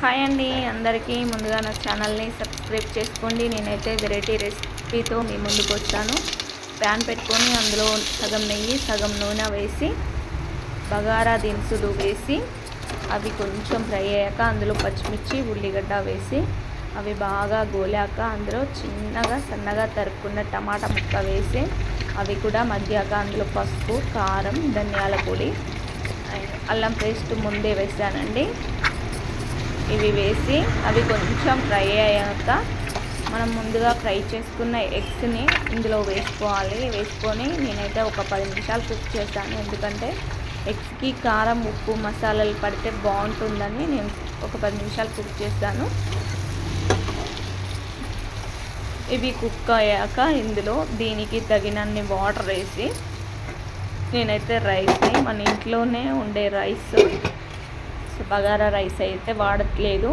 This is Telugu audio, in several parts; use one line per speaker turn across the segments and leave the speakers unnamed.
హాయ్ అండి అందరికీ ముందుగా నా ఛానల్ని సబ్స్క్రైబ్ చేసుకోండి. నేనైతే వెరైటీ రెసిపీతో మీ ముందుకు వచ్చాను ప్యాన్ పెట్టుకొని అందులో సగం నెయ్యి సగం నూనె వేసి బగారా దినుసులు వేసి అవి కొంచెం ఫ్రై అయ్యాక అందులో పచ్చిమిర్చి ఉల్లిగడ్డ వేసి అవి బాగా గోలాక అందులో చిన్నగా సన్నగా తరుక్కున్న టమాటా ముక్క వేసి అవి కూడా మధ్యాక అందులో పసుపు కారం ధనియాల పొడి అల్లం పేస్ట్ ముందే వేసానండి. ఇవి వేసి అవి కొంచెం ఫ్రై అయ్యాక మనం ముందుగా ఫ్రై చేసుకున్న ఎగ్స్ని ఇందులో వేసుకోవాలి. వేసుకొని నేనైతే ఒక పది నిమిషాలు కుక్ చేశాను. ఎందుకంటే ఎగ్స్కి కారం ఉప్పు మసాలాలు పడితే బాగుంటుందని నేను ఒక పది నిమిషాలు కుక్ చేస్తాను ఇవి కుక్ అయ్యాక ఇందులో దీనికి తగినన్ని వాటర్ వేసి నేనైతే రైస్ని మన ఇంట్లోనే ఉండే రైస్ బగారా రైస్ అయితే వాడట్లేదు.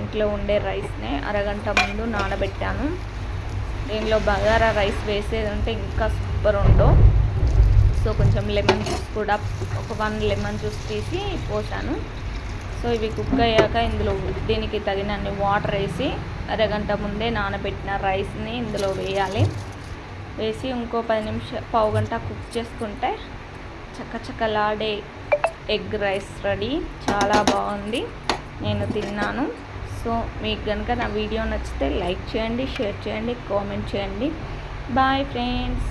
ఇంట్లో ఉండే రైస్నే అరగంట ముందు నానబెట్టాను. దీనిలో బగారా రైస్ వేసేది అంటే ఇంకా సూపర్ ఉండో. సో కొంచెం లెమన్ జ్యూస్ కూడా ఒక వన్ లెమన్ జ్యూస్ తీసి పోసాను. సో ఇవి కుక్ అయ్యాక ఇందులో దీనికి తగినన్ని వాటర్ వేసి అరగంట ముందే నానబెట్టిన రైస్ని ఇందులో వేయాలి. వేసి ఇంకో పది నిమిషాలు పావు గంట కుక్ చేసుకుంటే చక్కచక్కలాడే ఎగ్ రైస్ రెడీ. చాలా బాగుంది. నేను తిన్నాను. సో మీకు కనుక నా వీడియో నచ్చితే లైక్ చేయండి షేర్ చేయండి కామెంట్ చేయండి. Bye friends.